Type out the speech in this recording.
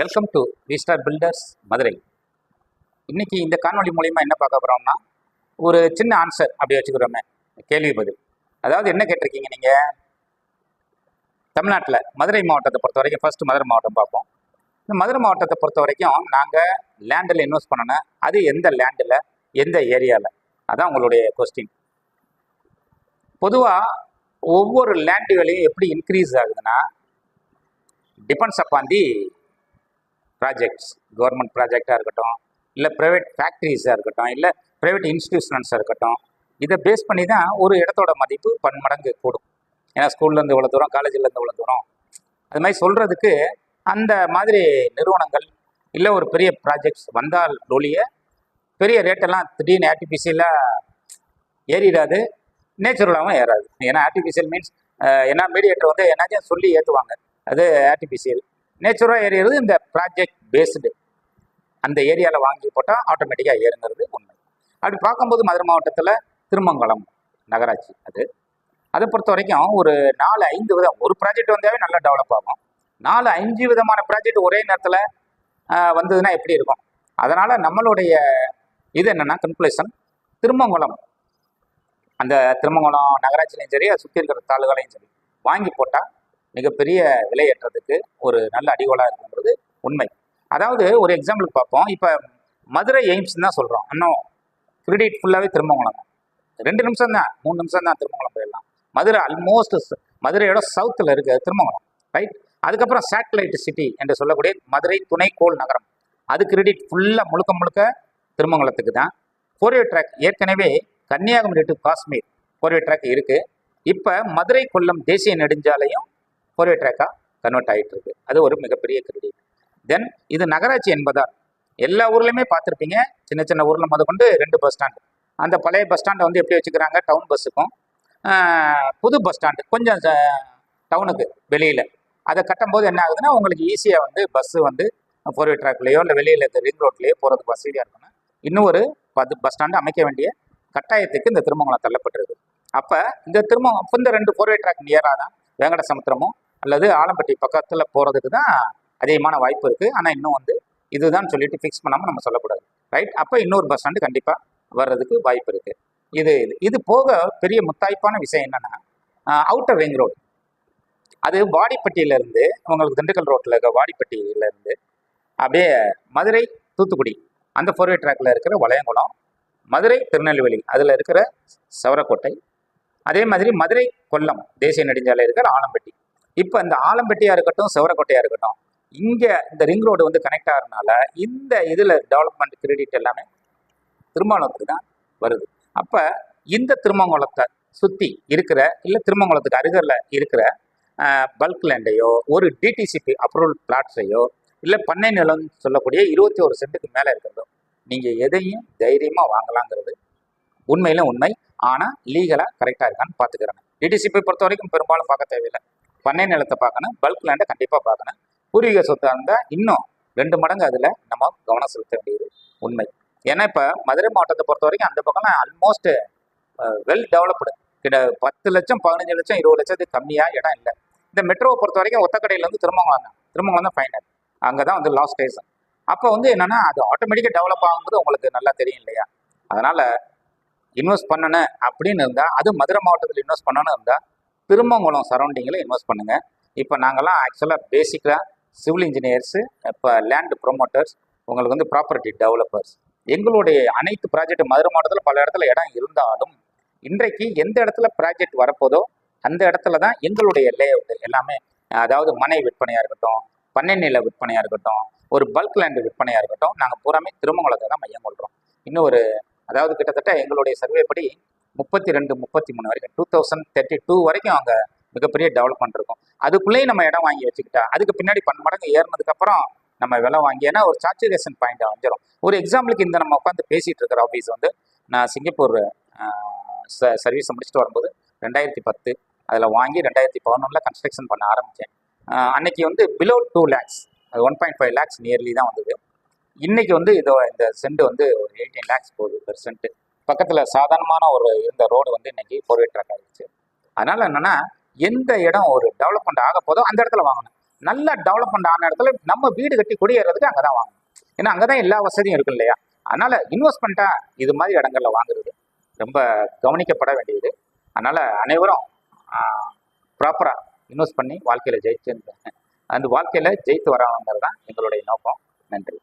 Welcome to Star Builders Madurai இன்னைக்கு இந்த காணொலி மூலியமா என்ன பார்க்க போறோம்னா ஒரு சின்ன ஆன்சர் அப்படி வச்சுக்கிறோமே கேள்வி பதில். அதாவது என்ன கேட்டிருக்கீங்க நீங்க? தமிழ்நாட்டில் மதுரை மாவட்டத்தை பொறுத்த வரைக்கும் ஃபர்ஸ்ட் மதுரை மாவட்டம் பார்ப்போம். இந்த மதுரை மாவட்டத்தை பொறுத்த வரைக்கும் நாங்கள் லேண்டில் இன்வெஸ்ட் பண்ணணும். அது எந்த லேண்டில் எந்த ஏரியாவில் அதான் உங்களுடைய கொஸ்டின் பொதுவாக ஒவ்வொரு லேண்ட் வேலையும் எப்படி இன்க்ரீஸ் ஆகுதுன்னா depends upon the projects government ப்ராஜெக்டாக இருக்கட்டும் இல்லை ப்ரைவேட் ஃபேக்ட்ரிஸாக இருக்கட்டும் இல்லை ப்ரைவேட் இன்ஸ்டிடியூஷன்ஸாக இருக்கட்டும் இதை பேஸ் பண்ணி தான் ஒரு இடத்தோட மதிப்பு பன்மடங்கு கூடும். ஏன்னா ஸ்கூல்லேருந்து இவ்வளோ தூரம் காலேஜ்லேருந்து இவ்வளோ தூரம். அது மாதிரி சொல்கிறதுக்கு அந்த மாதிரி நிறுவனங்கள் இல்லை ஒரு பெரிய ப்ராஜெக்ட்ஸ் வந்தால் ஒழிய பெரிய ரேட்டெல்லாம் திடீர்னு ஆர்டிஃபிஷியலாக ஏறிடாது நேச்சுரலாகவும் ஏறாது. ஏன்னா ஆர்டிஃபிஷியல் மீன்ஸ் என்ன மீடியேட்டர் வந்து என்னாச்சும் சொல்லி ஏற்றுவாங்க அது ஆர்டிஃபிஷியல் நேச்சுரலாக ஏறிடுறது இந்த ப்ராஜெக்ட் பேஸ்டு அந்த ஏரியாவில் வாங்கி போட்டால் ஆட்டோமேட்டிக்காக ஏறுங்கிறது உண்மை. அப்படி பார்க்கும்போது மதுரை மாவட்டத்தில் திருமங்கலம் நகராட்சி அது. அதை பொறுத்த வரைக்கும் ஒரு நாலு ஐந்து விதம் ஒரு ப்ராஜெக்ட் வந்தாவே நல்லா டெவலப் ஆகும். நாலு அஞ்சு விதமான ப்ராஜெக்ட் ஒரே நேரத்தில் வந்ததுன்னா எப்படி இருக்கும்? அதனால் நம்மளுடைய இது என்னென்னா கன்க்ளூஷன் திருமங்கலம். அந்த திருமங்கலம் நகராட்சிலையும் சரி அதை சுற்றி இருக்கிற தாளுகளையும் சரி வாங்கி போட்டால் மிகப்பெரிய விலையேற்றத்துக்கு ஒரு நல்ல அடிகோலாக இருக்குன்றது உண்மை. அதாவது ஒரு எக்ஸாம்பிளுக்கு பார்ப்போம். இப்போ மதுரை எய்ம்ஸ் தான் சொல்கிறோம் இன்னும் கிரெடிட் ஃபுல்லாகவே திருமங்கலம். தான் ரெண்டு நிமிஷம் தான். மூணு நிமிஷம் தான் திருமங்கலம் போயிடலாம். மதுரை அல்மோஸ்ட் மதுரையோட சவுத்தில் இருக்குது திருமங்கலம் ரைட் அதுக்கப்புறம் சேட்டலைட் சிட்டி என்று சொல்லக்கூடிய மதுரை துணைக்கோள் நகரம். அது கிரெடிட் ஃபுல்லாக முழுக்க முழுக்க திருமங்கலத்துக்கு தான். ஃபோர்வே ட்ராக் ஏற்கனவே Kanyakumari to Kashmir four way track இருக்குது இப்போ மதுரை கொல்லம் தேசிய நெடுஞ்சாலையும் ஃபோர்வே ட்ராக்காக கன்வெர்ட் ஆகிட்டு இருக்கு அது ஒரு மிகப்பெரிய கிரெடிட் தென் இது நகராட்சி என்பதால் எல்லா ஊர்லேயுமே பார்த்துருப்பீங்க. சின்ன சின்ன ஊரில் முத கொண்டு ரெண்டு பஸ் ஸ்டாண்டு அந்த பழைய பஸ் ஸ்டாண்டை வந்து எப்படி வச்சுக்கிறாங்க? டவுன் பஸ்ஸுக்கும் புது பஸ் ஸ்டாண்டு கொஞ்சம் டவுனுக்கு வெளியில். அதை கட்டும்போது என்ன ஆகுதுன்னா உங்களுக்கு ஈஸியாக வந்து பஸ்ஸு வந்து ஃபோர்வே ட்ராக்லேயோ இல்லை வெளியில் இருக்க ரிங் ரோட்லேயோ போகிறதுக்கு வசதியாக இருக்கணும் இன்னும் ஒரு பத்து பஸ் ஸ்டாண்டு அமைக்க வேண்டிய கட்டாயத்துக்கு இந்த திருமங்கலம் தள்ளப்பட்டிருக்கு. அப்போ இந்த திருமணம் இந்த ரெண்டு ஃபோர்வே ட்ராக் நியராக தான் வேங்கட சமுத்திரமும் அல்லது ஆலம்பட்டி பக்கத்தில் போகிறதுக்கு தான் அதிகமான வாய்ப்பு இருக்குது ஆனால் இன்னும் வந்து இதுதான் சொல்லிட்டு ஃபிக்ஸ் பண்ணாமல் நம்ம சொல்லக்கூடாது. ரைட் அப்போ இன்னொரு பஸ் ஸ்டாண்டு கண்டிப்பாக வர்றதுக்கு வாய்ப்பு இருக்குது இது இது இது போக பெரிய முத்தாய்ப்பான விஷயம் என்னென்னா அவுட்டர் ரிங் ரோடு அது வாடிப்பட்டியிலேருந்து உங்களுக்கு திண்டுக்கல் ரோட்டில் இருக்க வாடிப்பட்டியிலேருந்து அப்படியே மதுரை தூத்துக்குடி அந்த ஃபோர்வே ட்ராக்கில் இருக்கிற வளையங்குளம் மதுரை திருநெல்வேலி அதில் இருக்கிற சவரக்கோட்டை அதே மாதிரி மதுரை கொல்லம் தேசிய நெடுஞ்சாலை இருக்கிற ஆலம்பட்டி. இப்போ இந்த ஆலம்பட்டியாக இருக்கட்டும் செவரக்கோட்டையாக இருக்கட்டும் இங்கே இந்த ரிங் ரோடு வந்து கனெக்ட் ஆகிறதுனால இந்த இதில் டெவலப்மெண்ட் கிரெடிட் எல்லாமே திருமங்கலத்துக்கு தான் வருது. அப்போ இந்த திருமங்கலத்தை சுற்றி இருக்கிற இல்லை திருமங்கலத்துக்கு அருகில் இருக்கிற பல்க் லேண்டையோ ஒரு டிடிசிபி அப்ரூவல் பிளாட்ஸையோ இல்லை பண்ணை நிலம் சொல்லக்கூடிய இருபத்தி ஒரு சென்ட்டுக்கு மேலே இருக்கிறதோ நீங்கள் எதையும் தைரியமாக வாங்கலாங்கிறது உண்மையில உண்மை. ஆனால் லீகலாக கரெக்டாக இருக்கான்னு பார்த்துக்கிறேன். டிடிசிபி பொறுத்த வரைக்கும் பெரும்பாலும் பார்க்க தேவையில்லை. பண்ணை நிலத்தை பார்க்கணும் பல்க் லேண்டை கண்டிப்பாக பார்க்கணும். பூர்வீக சொத்தாக இருந்தால் இன்னும் ரெண்டு மடங்கு அதில் நம்ம கவனம் செலுத்த வேண்டியது உண்மை. ஏன்னா இப்போ மதுரை மாவட்டத்தை பொறுத்த வரைக்கும் அந்த பக்கம்லாம் ஆல்மோஸ்ட் வெல் டெவலப்டு கிட்ட பத்து லட்சம் பதினஞ்சு லட்சம் இருபது லட்சத்துக்கு கம்மியாக இடம் இல்லை. இந்த மெட்ரோவை பொறுத்த வரைக்கும் ஒத்தக்கடையிலேருந்து திருமங்கலம் தான். திருமங்கலம் தான் ஃபைனல் அங்கே தான் வந்து லாஸ்ட் ஸ்டேஷன் அப்போ வந்து என்னென்னா அது ஆட்டோமேட்டிக்காக டெவலப் ஆகும்போது உங்களுக்கு நல்லா தெரியும் இல்லையா? அதனால் இன்வெஸ்ட் பண்ணணும் அப்படின்னு இருந்தால் அது மதுரை மாவட்டத்தில் இன்வெஸ்ட் பண்ணணும் இருந்தால் திருமங்கலம் சரௌண்டிங்கில் இன்வெஸ்ட் பண்ணுங்கள் இப்போ நாங்கள்லாம் ஆக்சுவலாக பேசிக்காக சிவில் இன்ஜினியர்ஸு இப்போ லேண்ட் ப்ரொமோட்டர்ஸ் உங்களுக்கு வந்து ப்ராப்பர்ட்டி டெவலப்பர்ஸ் எங்களுடைய அனைத்து ப்ராஜெக்ட் மதுரை மாவட்டத்தில் பல இடத்துல இடம் இருந்தாலும் இன்றைக்கு எந்த இடத்துல ப்ராஜெக்ட் வரப்போதோ அந்த இடத்துல தான் எங்களுடைய லேஅவுட் எல்லாமே அதாவது மனை விற்பனையாக இருக்கட்டும் பண்ணை நில விற்பனையாக இருக்கட்டும் ஒரு பல்க் லேண்டு விற்பனையாக இருக்கட்டும் நாங்கள் பூராமே திருமங்கலத்தை தான் மையம் கொள்கிறோம் இன்னும் ஒரு அதாவது கிட்டத்தட்ட எங்களுடைய சர்வே படி முப்பத்தி ரெண்டு முப்பத்தி மூணு வரைக்கும் டூ தௌசண்ட் தேர்ட்டி டூ வரைக்கும் அங்கே மிகப்பெரிய டெவலப்மெண்ட் இருக்கும். அதுக்குள்ளேயே நம்ம இடம் வாங்கி வச்சுக்கிட்டா அதுக்கு பின்னாடி பன் மடங்கு ஏறினதுக்கப்புறம் நம்ம விலை வாங்கி ஏன்னா ஒரு சாச்சுரேஷன் பாயிண்ட் அமைஞ்சிடும் ஒரு எக்ஸாம்பிளுக்கு இந்த நம்ம உட்காந்து பேசிகிட்டு இருக்கிற ஆஃபீஸ் வந்து நான் சிங்கப்பூர் சர்வீஸை முடிச்சுட்டு வரும்போது ரெண்டாயிரத்தி பத்து அதில் வாங்கி ரெண்டாயிரத்தி பதினொன்றில் கன்ஸ்ட்ரக்ஷன் பண்ண ஆரம்பித்தேன் அன்னைக்கு வந்து பிலோ டூ லேக்ஸ் அது one point five lakhs nearly தான் வந்தது. இன்னைக்கு வந்து இதோ இந்த சென்ட் வந்து ஒரு எயிட்டீன் லேக்ஸ் போகுது பெர் சென்ட்டு பக்கத்தில் சாதாரணமான ஒரு இருந்த ரோடு வந்து இன்னைக்கு ஃபோர் வே ட்ராக் ஆகிடுச்சு அதனால என்னன்னா எந்த இடம் ஒரு டெவலப்மெண்ட் ஆக போதோ அந்த இடத்துல வாங்கணும். நல்லா டெவலப்மெண்ட் ஆன இடத்துல நம்ம வீடு கட்டி குடியேறதுக்கு அங்கே தான் வாங்கணும். ஏன்னா அங்கே தான் எல்லா வசதியும் இருக்கு இல்லையா? அதனால இன்வெஸ்ட்மெண்ட்டாக இது மாதிரி இடங்கள்ல வாங்குறது ரொம்ப கவனிக்கப்பட வேண்டியது. அதனால அனைவரும் ப்ராப்பராக இன்வெஸ்ட் பண்ணி வாழ்க்கையில் ஜெயிச்சு அந்த வாழ்க்கையில் ஜெயித்து வரவங்கிறது தான் எங்களுடைய நோக்கம். நன்றி.